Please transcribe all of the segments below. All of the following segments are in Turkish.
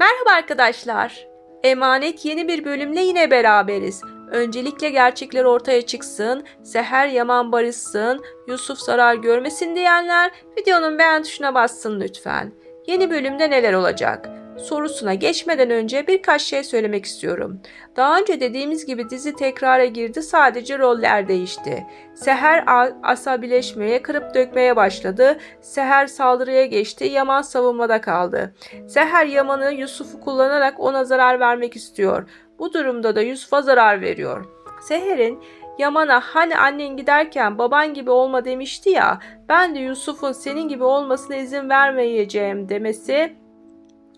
Merhaba arkadaşlar. Emanet yeni bir bölümle yine beraberiz. Öncelikle gerçekler ortaya çıksın, Seher Yaman barışsın, Yusuf zarar görmesin diyenler videonun beğen tuşuna bassın lütfen. Yeni bölümde neler olacak? Sorusuna geçmeden önce birkaç şey söylemek istiyorum. Daha önce dediğimiz gibi dizi tekrara girdi sadece roller değişti. Seher asabileşmeye, kırıp dökmeye başladı. Seher saldırıya geçti, Yaman savunmada kaldı. Seher Yaman'ı Yusuf'u kullanarak ona zarar vermek istiyor. Bu durumda da Yusuf'a zarar veriyor. Seher'in Yaman'a hani annen giderken baban gibi olma demişti ya ben de Yusuf'un senin gibi olmasına izin vermeyeceğim demesi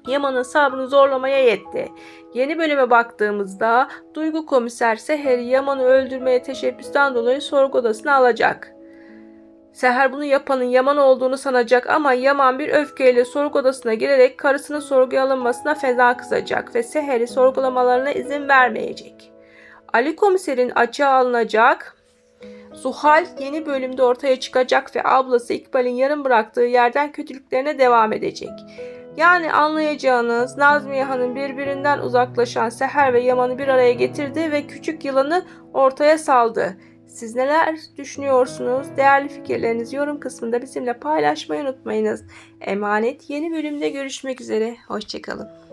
Yaman'ın sabrını zorlamaya yetti. Yeni bölüme baktığımızda Duygu komiser Seher'i Yaman'ı öldürmeye teşebbüsten dolayı sorgu odasına alacak. Seher bunu yapanın Yaman olduğunu sanacak ama Yaman bir öfkeyle sorgu odasına girerek karısının sorguya alınmasına feda kızacak ve Seher'i sorgulamalarına izin vermeyecek. Ali komiserin açığa alınacak. Zuhal yeni bölümde ortaya çıkacak ve ablası İkbal'in yarım bıraktığı yerden kötülüklerine devam edecek. Yani anlayacağınız Nazmiye Hanım birbirinden uzaklaşan Seher ve Yaman'ı bir araya getirdi ve küçük yılanı ortaya saldı. Siz neler düşünüyorsunuz? Değerli fikirlerinizi yorum kısmında bizimle paylaşmayı unutmayınız. Emanet yeni bölümde görüşmek üzere. Hoşçakalın.